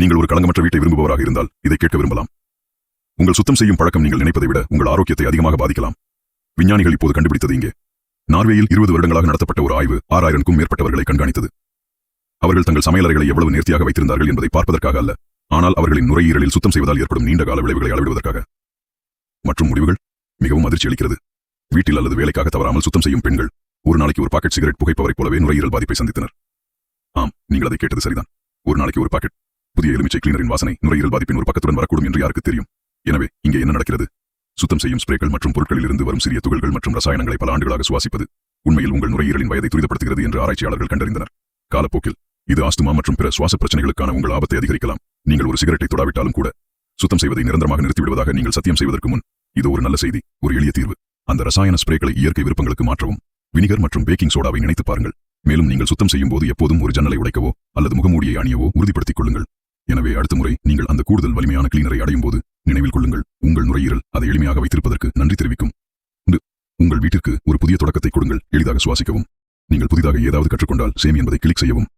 நீங்கள் ஒரு களங்கமற்ற வீட்டை விரும்புபவராக இருந்தால் இதை கேட்க விரும்பலாம். உங்கள் சுத்தம் செய்யும் பழக்கம் நீங்கள் நினைப்பதை விட உங்கள் ஆரோக்கியத்தை அதிகமாக பாதிக்கலாம். விஞ்ஞானிகள் இப்போது கண்டுபிடித்தது இங்கே. நார்வேயில் இருபது வருடங்களாக நடத்தப்பட்ட ஒரு ஆய்வு ஆறாயிரம்க்கும் மேற்பட்டவர்களை கண்காணித்தது. அவர்கள் தங்கள் சமையலறைகளை எவ்வளவு நேர்த்தியாக வைத்திருந்தார்கள் என்பதை பார்ப்பதற்காக அல்ல ஆனால் அவர்களின் நுரையீரலில் சுத்தம் செய்வதால் ஏற்படும் நீண்டகால விளைவுகளை அளவிடுவதற்காக. மற்றும் முடிவுகள் மிகவும் அதிர்ச்சி அளிக்கிறது. வீட்டில் அல்லது வேலைக்காக தவறாமல் சுத்தம் செய்யும் பெண்கள் ஒரு நாளைக்கு ஒரு பாக்கெட் சிகரெட் புகைப்பவரைப் போலவே நுரையீரல் பாதிப்பை சந்தித்தனர். ஆம் நீங்கள் அதை கேட்டது சரிதான். ஒரு நாளைக்கு ஒரு பாக்கெட் புதிய எலுமிச்சை கிளீனரின் வாசனை நுரையீரல் பாதிப்பின் ஒரு பக்கத்துடன் வரக்கூடும் என்று யாருக்கு தெரியும்? எனவே இங்கே என்ன நடக்கிறது? சுத்தம் செய்யும் ஸ்ப்ரேக்கள் மற்றும் பொருட்களில் இருந்து வரும் சிறிய துகள்கள் மற்றும் ரசாயனங்களை பல ஆண்டுகளாக சுவாசிப்பது உண்மையில் உங்கள் நுரையீரலின் வயதை துரிதப்படுத்துகிறது என்று ஆராய்ச்சியாளர்கள் கண்டறிந்தனர். காலப்போக்கில் இது ஆஸ்துமா மற்றும் பிற சுவாச பிரச்சனைகளுக்கான உங்கள் ஆபத்தை அதிகரிக்கலாம். நீங்கள் ஒரு சிகரெட்டை தொடாவிட்டாலும் கூட சுத்தம் செய்வதை நிரந்தரமாக நிறுத்திவிடுவதாக நீங்கள் சத்தியம் செய்வதற்கு முன் இது ஒரு நல்ல செய்தி ஒரு எளிய தீர்வு. அந்த ரசாயன ஸ்ப்ரேக்களை இயற்கை விருப்பங்களுக்கு மாற்றவும். வினிகர் மற்றும் பேக்கிங் சோடாவை நினைத்து பாருங்கள். மேலும் நீங்கள் சுத்தம் செய்யும் போது எப்போதும் ஒரு ஜன்னலை உடைக்கவோ அல்லது முகமூடியை அணியவோ உறுதிப்படுத்திக் கொள்ளுங்கள். எனவே அடுத்த முறை நீங்கள் அந்த கூடுதல் வலிமையான கிளீனரை அடையும் போது நினைவில் கொள்ளுங்கள். உங்கள் நுரையீரல் அதை எளிமையாக வைத்திருப்பதற்கு நன்றி தெரிவிக்கும். உங்கள் வீட்டிற்கு ஒரு புதிய தொடக்கத்தை கொடுங்கள். எளிதாக சுவாசிக்கவும். நீங்கள் புதிதாக ஏதாவது கற்றுக்கொண்டால் சேமி என்பதை கிளிக் செய்யவும்.